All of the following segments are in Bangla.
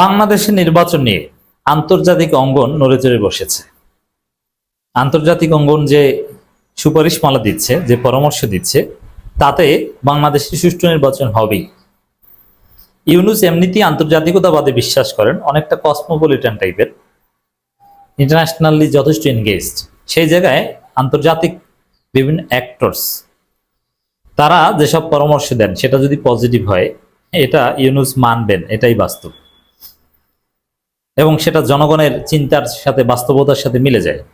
বাংলাদেশের নির্বাচন নিয়ে আন্তর্জাতিক অঙ্গন নড়ে চড়ে বসেছে। আন্তর্জাতিক অঙ্গন যে সুপারিশমালা দিচ্ছে, যে পরামর্শ দিচ্ছে, তাতে বাংলাদেশে সুষ্ঠু নির্বাচন হবেই। ইউনুস এমনিতেই আন্তর্জাতিকতাবাদে বিশ্বাস করেন, অনেকটা কসমোপলিটান টাইপের, ইন্টারন্যাশনালি যথেষ্ট এনগেজড। সেই জায়গায় আন্তর্জাতিক বিভিন্ন অ্যাক্টরস তারা যেসব পরামর্শ দেন, সেটা যদি পজিটিভ হয়, এটা ইউনুস মানবেন, এটাই বাস্তব। এবং সেটা জনগণের চিন্তার সাথে, বাস্তবতার সাথে মিলে যায়।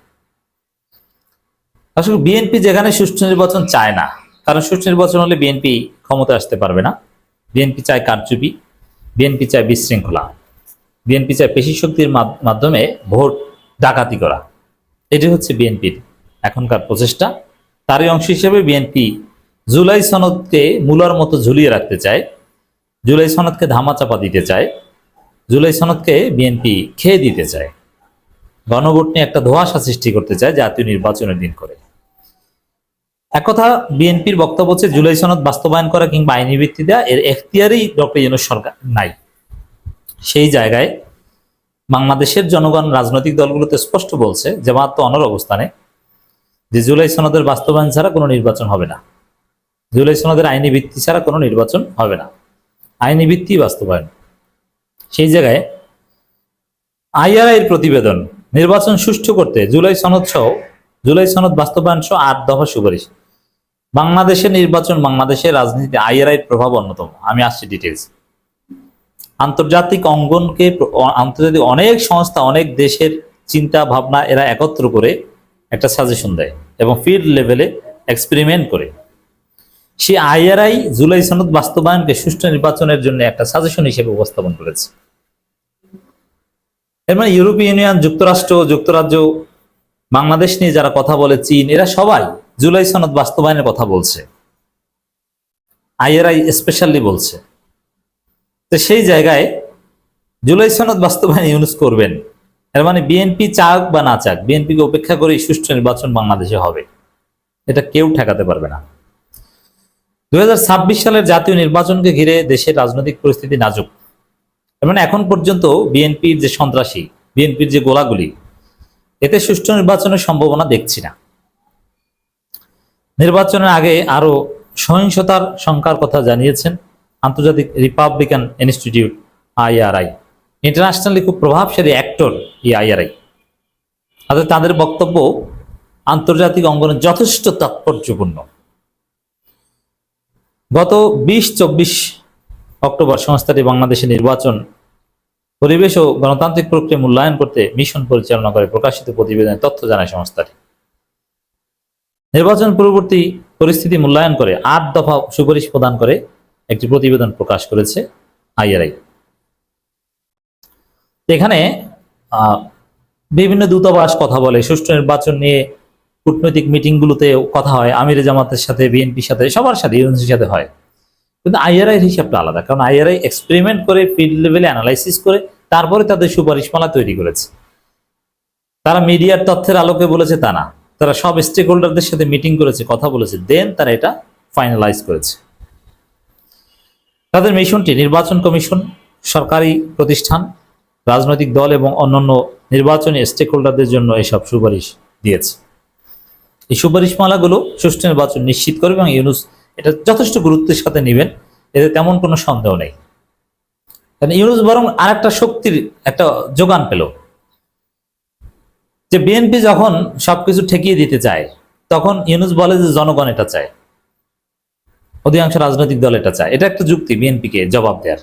আসলে বিএনপি যেখানে সুষ্ঠু নির্বাচন চায় না, কারণ সুষ্ঠু নির্বাচন হলে বিএনপি ক্ষমতা আসতে পারবে না। বিএনপি চায় কারচুপি, বিএনপি চায় বিশৃঙ্খলা, বিএনপি চায় পেশি শক্তির মাধ- মাধ্যমে ভোট ডাকাতি করা। এটি হচ্ছে বিএনপির এখনকার প্রচেষ্টা। তারই অংশ হিসেবে বিএনপি জুলাই সনদকে মূলার মতো ঝুলিয়ে রাখতে চায়, জুলাই সনদকে ধামাচাপা দিতে চায়। জুলাই সনদকে বিএনপি খেয়ে দিতে চায়। গণভোট নিয়ে একটা ধোঁয়াশা সৃষ্টি করতে চায় জাতীয় নির্বাচনের দিন করে। এক কথা বিএনপির বক্তব্য হচ্ছে, জুলাই সনদ বাস্তবায়ন করা কিংবা আইনি ভিত্তি দেওয়া এর এখতিয়ারই ডক্টর ইউনুস সরকার নাই। সেই জায়গায় বাংলাদেশের জনগণ রাজনৈতিক দলগুলোতে স্পষ্ট বলছে জামাত তো অনর অবস্থানে, যে জুলাই সনদের বাস্তবায়ন ছাড়া কোনো নির্বাচন হবে না। জুলাই সনদের আইনি ভিত্তি ছাড়া কোনো নির্বাচন হবে না। আইনি ভিত্তি বাস্তবায়ন। সেই জায়গায় আইআরআইয়ের প্রতিবেদন, নির্বাচন সুষ্ঠু করতে জুলাই সনদ সহ, জুলাই সনদ বাস্তবায়ন সহ আট দফা সুপারিশ। বাংলাদেশের নির্বাচন বাংলাদেশের রাজনীতিতে আইআরআইয়ের প্রভাব অন্যতম। আমি আসছি ডিটেলস আন্তর্জাতিক অঙ্গনকে আন্তর্জাতিক অনেক সংস্থা, অনেক দেশের চিন্তা ভাবনা এরা একত্র করে একটা সাজেশন দেয় এবং ফিল্ড লেভেলে এক্সপেরিমেন্ট করে। সে আইআরআই জুলাই সনদ বাস্তবায়নকে সুষ্ঠু নির্বাচনের জন্য একটা সাজেশন হিসেবে উপস্থাপন করেছে। এর মানে ইউরোপীয় ইউনিয়ন, যুক্তরাষ্ট্র, যুক্তরাজ্য, বাংলাদেশ নিয়ে যারা কথা বলে, চীন, এরা সবাই জুলাই সনদ বাস্তবায়নের কথা বলছে। আইআরআই স্পেশালি বলছে। তো সেই জায়গায় জুলাই সনদ বাস্তবায়ন ইউনুস করবেন। এর মানে বিএনপি চাক বা না চাক বিএনপিকে উপেক্ষা করে সুষ্ঠু নির্বাচন বাংলাদেশে হবে। এটা কেউ ঠেকাতে পারবে না। দুই হাজার ছাব্বিশ সালের জাতীয় নির্বাচনকে ঘিরে দেশের রাজনৈতিক পরিস্থিতি নাজুক। মানে এখন পর্যন্ত বিএনপির যে সন্ত্রাসী, বিএনপির যে গোলাগুলি, এতে সুষ্ঠু নির্বাচনের সম্ভাবনা দেখছি না। নির্বাচনের আগে আরও সহিংসতার শঙ্কার কথা জানিয়েছেন আন্তর্জাতিক রিপাবলিকান ইনস্টিটিউট আইআরআই ইন্টারন্যাশনালি খুব প্রভাবশালী অ্যাক্টর এই আইআরআই অর্থাৎ তাদের বক্তব্য আন্তর্জাতিক অঙ্গনে যথেষ্ট তাৎপর্যপূর্ণ। গত বিশ চব্বিশ অক্টোবর সংস্থাটি বাংলাদেশে নির্বাচন, পরিবেশ ও গণতান্ত্রিক প্রক্রিয়া মূল্যায়ন করতে মিশন পরিচালনা করে প্রকাশিত প্রতিবেদনে তথ্য জানায় সংস্থাটি। নির্বাচন পূর্ববর্তী পরিস্থিতি মূল্যায়ন করে আট দফা সুপারিশ প্রদান করে একটি প্রতিবেদন প্রকাশ করেছে আইআরআই। এখানে বিভিন্ন দূতাবাস কথা বলে, সুষ্ঠু নির্বাচন নিয়ে কূটনৈতিক মিটিংগুলোতে কথা হয়, আমির জামাতের সাথে, বিএনপির সাথে, সবার সাথে ইউএনসির সাথে হয়। কিন্তু আইআরআই হিসাবটা আলাদা, কারণ আইআরআই এক্সপেরিমেন্ট করে ফিল্ড লেভেলে অ্যানালাইসিস করে, তারপরে তাদের সুপারিশমালা তৈরি করেছে। তারা মিডিয়ার তথ্যের আলোকে বলেছে তা না। তারা সব স্টেক হোল্ডারদের সাথে মিটিং করেছে, কথা বলেছে দেন তারা এটা ফাইনালাইজ করেছে। তাদের মিশনটি নির্বাচন কমিশন, সরকারি প্রতিষ্ঠান, রাজনৈতিক দল এবং অন্যান্য নির্বাচনী স্টেক হোল্ডারদের জন্য এসব সুপারিশ দিয়েছে। এই সুপারিশমালাগুলো সুষ্ঠু নির্বাচন নিশ্চিত করবে এবং ইউনুস এটা যথেষ্ট গুরুত্বের সাথে নেবেন, এতে তেমন কোনো সন্দেহ নেই। কারণ ইউনুস বরং আর একটা শক্তির একটা যোগান পেল। যে বিএনপি যখন সবকিছু ঠেকিয়ে দিতে চায়, তখন ইউনুস বলে যে জনগণ এটা চায়, অধিকাংশ রাজনৈতিক দল এটা চায়। এটা একটা যুক্তি বিএনপিকে জবাব দেওয়ার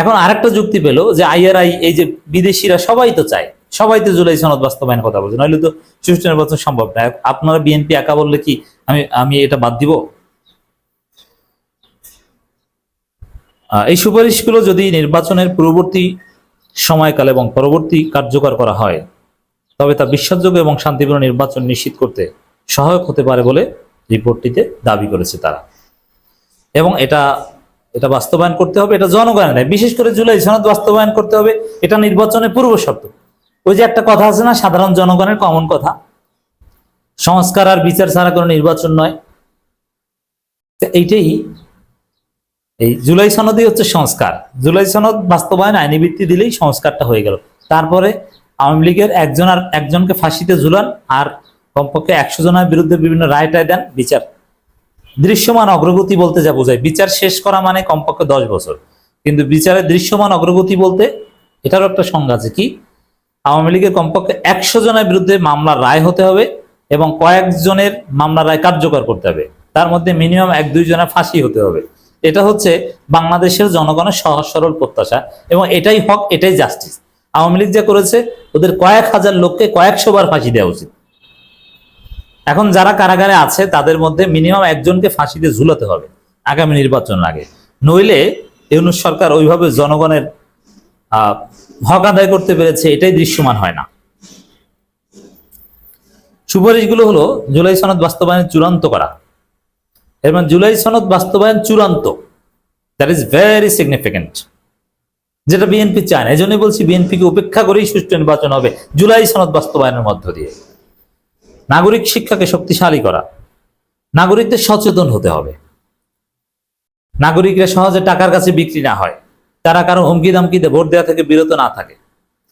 এখন আরেকটা যুক্তি পেল যে আইআরআই, এই যে বিদেশিরা সবাই তো চায়, সবাই তো জুলাই সনদ বাস্তবায়ন কথা বলছে নইলে তো সুষ্ঠু নির্বাচন সম্ভব না। আপনারা বিএনপি একা বললে কি আমি আমি এটা বাদ দিব? এই সুপারিশগুলো যদি নির্বাচনের পূর্ববর্তী সময়কাল এবং পরবর্তী কার্যকর করা হয়, তবে তা বিশ্বাসযোগ্য এবং শান্তিপূর্ণ নির্বাচন নিশ্চিত করতে সহায়ক হতে পারে বলে রিপোর্টটিতে দাবি করেছে তারা। এবং এটা এটা বাস্তবায়ন করতে হবে, এটা জনগণের বিশেষ করে জুলাই সনদ বাস্তবায়ন করতে হবে, এটা নির্বাচনের পূর্ব শর্ত। ওই যে একটা কথা আছে না, সাধারণ জনগণের কমন কথা। সংস্কার আর বিচার ছাড়া কোনো নির্বাচন নয়। এইটাই, এই জুলাই সনদই হচ্ছে সংস্কার। জুলাই সনদ বাস্তবায়ন আইনি ভিত্তি দিলেই সংস্কারটা হয়ে গেল। তারপরে আওয়ামী লীগের একজন আর একজনকে ফাঁসিতে ঝুলান, আর কমপক্ষে একশো জনের বিরুদ্ধে বিভিন্ন রায় টায় দেন বিচার। দৃশ্যমান অগ্রগতি বলতে যা বোঝায়, বিচার শেষ করা মানে কমপক্ষে দশ বছর। কিন্তু বিচারের দৃশ্যমান অগ্রগতি বলতে এটারও একটা সংজ্ঞা আছে কি? আওয়ামী লীগের কমপক্ষে একশো জনের বিরুদ্ধে মামলার রায় হতে হবে এবং কয়েকজনের মামলার রায় কার্যকর করতে হবে। তার মধ্যে মিনিমাম এক দুই জনের ফাঁসি হতে হবে। এটা হচ্ছে বাংলাদেশের জনগণের সহজ সরল প্রত্যাশা এবং এটাই হক, এটাই জাস্টিস আওয়ামী লীগ যা করেছে, ওদের কয়েক হাজার লোককে কয়েকশো বার ফাঁসি দেওয়া উচিত। এখন যারা কারাগারে আছে, তাদের মধ্যে মিনিমাম একজনকে ফাঁসিতে ঝুলাতে হবে আগামী নির্বাচন আগে। নইলে ইউনুস সরকার ওইভাবে জনগণের হক আদায় করতে পেরেছে, এটাই দৃশ্যমান হয় না। সুপারিশগুলো হলো জুলাই সনদ বাস্তবায়ন চূড়ান্ত করা। এবং জুলাই সনদ বাস্তবায়ন চূড়ান্ত। দ্যাট ইজ ভেরি সিগনিফিকেন্ট যেটা বিএনপি চায় না। এই জন্যই বলছি বিএনপিকে উপেক্ষা করেই সুষ্ঠু নির্বাচন হবে জুলাই সনদ বাস্তবায়নের মধ্য দিয়ে। নাগরিক শিক্ষাকে শক্তিশালী করা। নাগরিকদের সচেতন হতে হবে। নাগরিকরা সহজে টাকার কাছে বিক্রি না হয়। তারা কারও হুমকি দামকিতে ভোট দেওয়া থেকে বিরত না থাকে।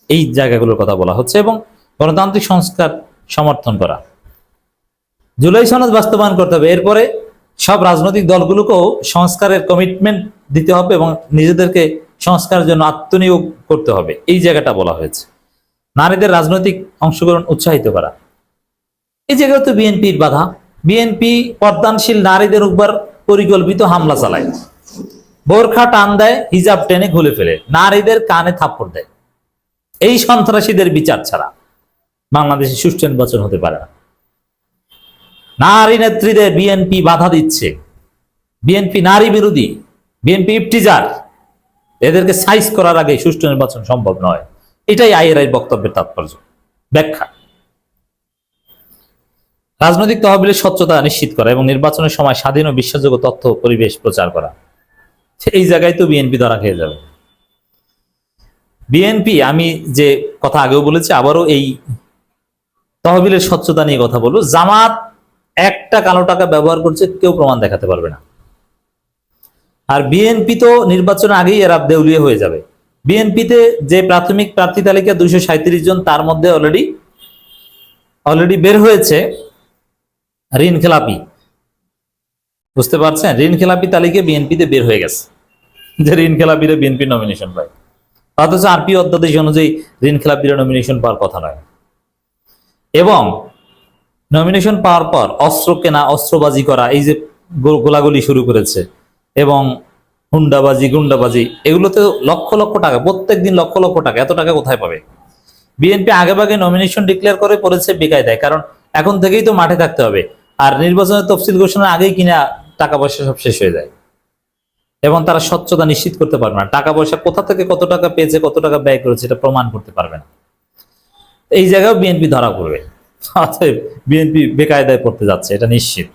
এই জায়গাগুলোর কথা বলা হচ্ছে এবং গণতান্ত্রিক সংস্কার সমর্থন করা। জুলাই সনদ বাস্তবায়ন করতে হবে। এরপরে সব রাজনৈতিক দলগুলোকেও সংস্কারের কমিটমেন্ট দিতে হবে এবং নিজেদেরকে সংস্কারের জন্য আত্মনিয়োগ করতে হবে। এই জায়গাটা বলা হয়েছে। নারীদের রাজনৈতিক অংশগ্রহণ উৎসাহিত করা। এই জায়গায় তো বিএনপির বাধা। বিএনপি পর্দানশীল নারীদের উপর পরিকল্পিত হামলা চালায়। বোরখা টান দেয়, হিজাব টেনে খুলে ফেলে। নারীদের কানে থাপ্পড় দেয়। এই সন্ত্রাসীদের বিচার ছাড়া বাংলাদেশে সুষ্ঠু নির্বাচন হতে পারে না। নারী নেত্রীদের বিএনপি বাধা দিচ্ছে। বিএনপি নারী বিরোধী, বিএনপি ইফটিজার এদেরকে সাইজ করার আগে সুষ্ঠু নির্বাচন সম্ভব নয়। এটাই আইয়ের বক্তব্যের তাৎপর্য। ব্যাখ্যা। রাজনৈতিক তহবিলের স্বচ্ছতা নিশ্চিত করা এবং নির্বাচনের সময় স্বাধীন ও বিশ্বাসযোগ্য তথ্য পরিবেশ প্রচার করা। এই জায়গায় তো বিএনপি ধরা খেয়ে যাবে। বিএনপি, আমি যে কথা আগেও বলেছি, আবারও এই তহবিলের স্বচ্ছতা নিয়ে কথা বলব। জামাত একটা কালো টাকা ব্যবহার করছে, কেউ প্রমাণ দেখাতে পারবে না। আর বিএনপি তো নির্বাচনের আগেই এরা দেউলিয়া হয়ে যাবে। বিএনপিতে যে প্রাথমিক প্রার্থী তালিকা দুইশো জন, তার মধ্যে অলরেডি অলরেডি বের হয়েছে। ঋণ খেলাপি বুঝতে পারছেন? ঋণ খেলাপি তালিকা বিএনপিতে বের হয়ে গেছে। যে ঋণ খেলাপিরা বিএনপি নমিনেশন পায়। অথচ আরপি অধ্যাদেশ অনুযায়ী ঋণ খেলাপিরা নমিনেশন পাওয়ার কথা নয়। এবং নমিনেশন পাওয়ার পর অস্ত্র কেনা, অস্ত্রবাজি করা, এই যে গোলাগুলি শুরু করেছে, এবং হুন্ডাবাজি, গুন্ডাবাজি, এগুলোতে লক্ষ লক্ষ টাকা, প্রত্যেক দিন লক্ষ লক্ষ টাকা, এত টাকা কোথায় পাবে? বিএনপি আগেভাগে নমিনেশন ডিক্লেয়ার করে পড়েছে বেকায় দেয় কারণ এখন থেকেই তো মাঠে থাকতে হবে। আর নির্বাচনের তফসিল ঘোষণার আগেই কিনা টাকা পয়সা সব শেষ হয়ে যায়। এবং তারা স্বচ্ছতা নিশ্চিত করতে পারবে না। টাকা পয়সা কোথা থেকে কত টাকা পেয়েছে, কত টাকা ব্যয় করেছে এটা প্রমাণ করতে পারবে না। এই জায়গায় বিএনপি ধরা পড়বে। অতএব বিএনপি বেকায়দায় পড়তে যাচ্ছে, এটা নিশ্চিত।